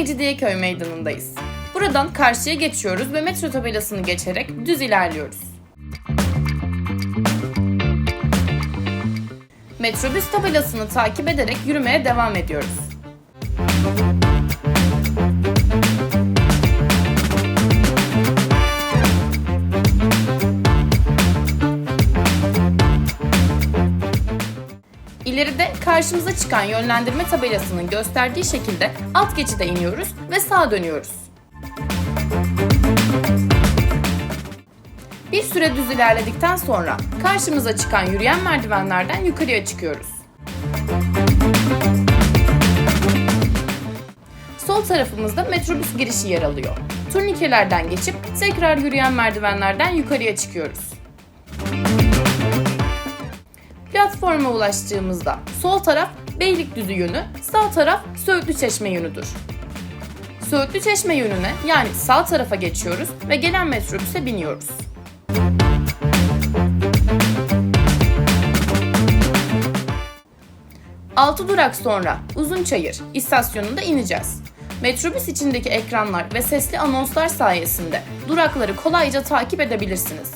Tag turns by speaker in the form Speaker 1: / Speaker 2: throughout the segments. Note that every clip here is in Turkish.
Speaker 1: Mecidiyeköy meydanındayız. Buradan karşıya geçiyoruz ve metro tabelasını geçerek düz ilerliyoruz. Metrobüs tabelasını takip ederek yürümeye devam ediyoruz. İleride karşımıza çıkan yönlendirme tabelasının gösterdiği şekilde alt geçide iniyoruz ve sağa dönüyoruz. Bir süre düz ilerledikten sonra karşımıza çıkan yürüyen merdivenlerden yukarıya çıkıyoruz. Sol tarafımızda metrobüs girişi yer alıyor. Turnikelerden geçip tekrar yürüyen merdivenlerden yukarıya çıkıyoruz. Platforma ulaştığımızda sol taraf Beylikdüzü yönü, sağ taraf Söğütlü Çeşme yönüdür. Söğütlü Çeşme yönüne yani sağ tarafa geçiyoruz ve gelen metrobüse biniyoruz. Altı durak sonra Uzunçayır istasyonunda ineceğiz. Metrobüs içindeki ekranlar ve sesli anonslar sayesinde durakları kolayca takip edebilirsiniz.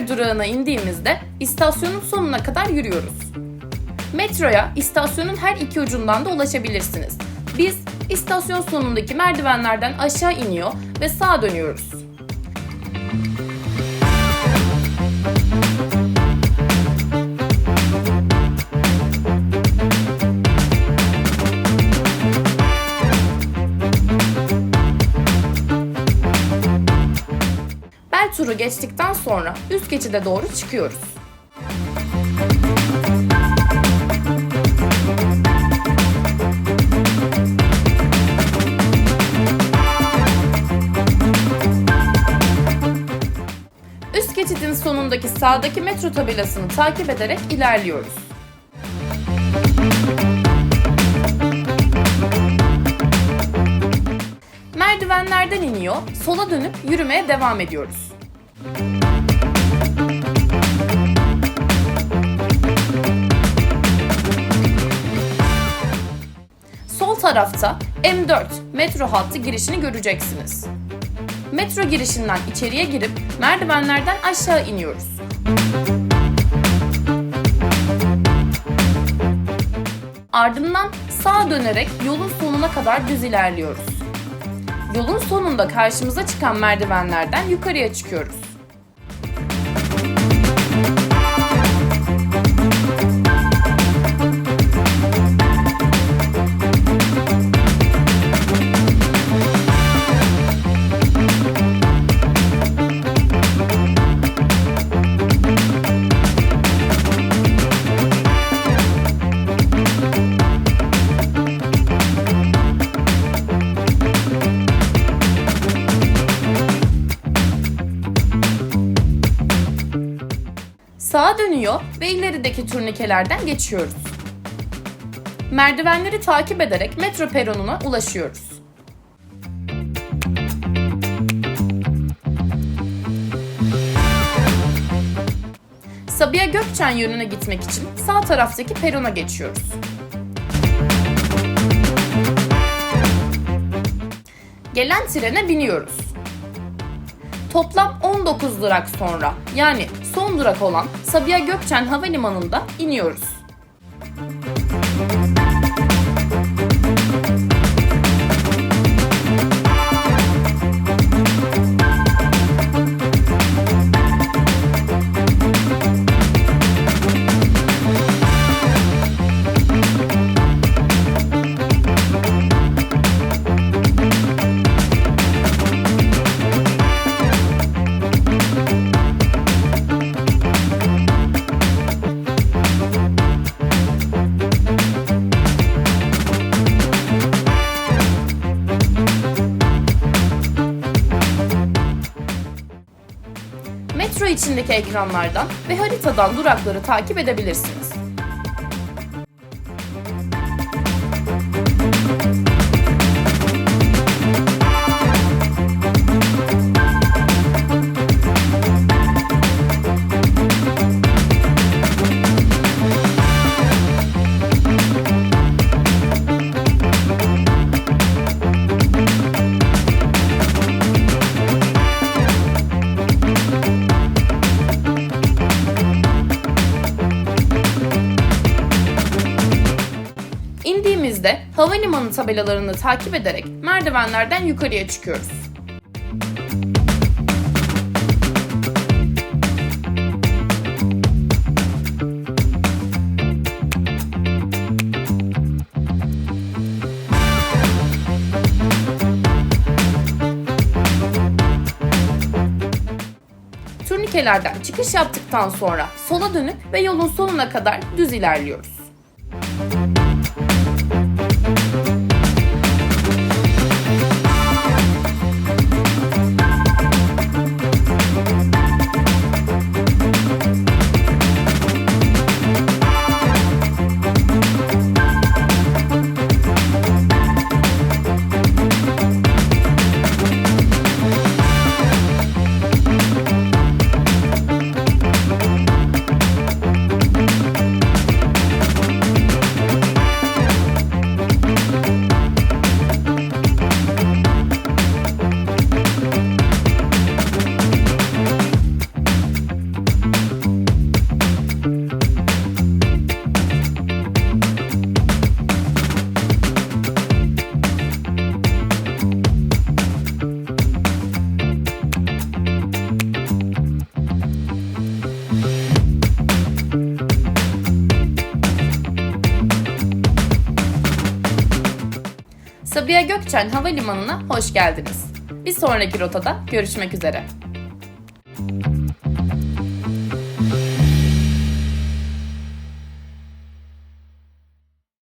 Speaker 1: Uzunçayır durağına indiğimizde istasyonun sonuna kadar yürüyoruz. Metroya istasyonun her iki ucundan da ulaşabilirsiniz. Biz istasyon sonundaki merdivenlerden aşağı iniyor ve sağa dönüyoruz. Turu geçtikten sonra üst geçide doğru çıkıyoruz. Üst geçidin sonundaki sağdaki metro tabelasını takip ederek ilerliyoruz. Merdivenlerden iniyor, sola dönüp yürümeye devam ediyoruz. Sol tarafta M4 metro hattı girişini göreceksiniz. Metro girişinden içeriye girip merdivenlerden aşağı iniyoruz. Ardından sağa dönerek yolun sonuna kadar düz ilerliyoruz. Yolun sonunda karşımıza çıkan merdivenlerden yukarıya çıkıyoruz. Dönüyor ve ilerideki turnikelerden geçiyoruz. Merdivenleri takip ederek metro peronuna ulaşıyoruz. Sabiha Gökçen yönüne gitmek için sağ taraftaki perona geçiyoruz. Gelen trene biniyoruz. Toplam 19 durak sonra yani son durak olan Sabiha Gökçen Havalimanı'nda iniyoruz. metro içindeki ekranlardan ve haritadan durakları takip edebilirsiniz. Havalimanı tabelalarını takip ederek merdivenlerden yukarıya çıkıyoruz. Turnikelerden çıkış yaptıktan sonra sola dönüp ve yolun sonuna kadar düz ilerliyoruz. Sabiha Gökçen Havalimanı'na hoş geldiniz. Bir sonraki rotada görüşmek üzere.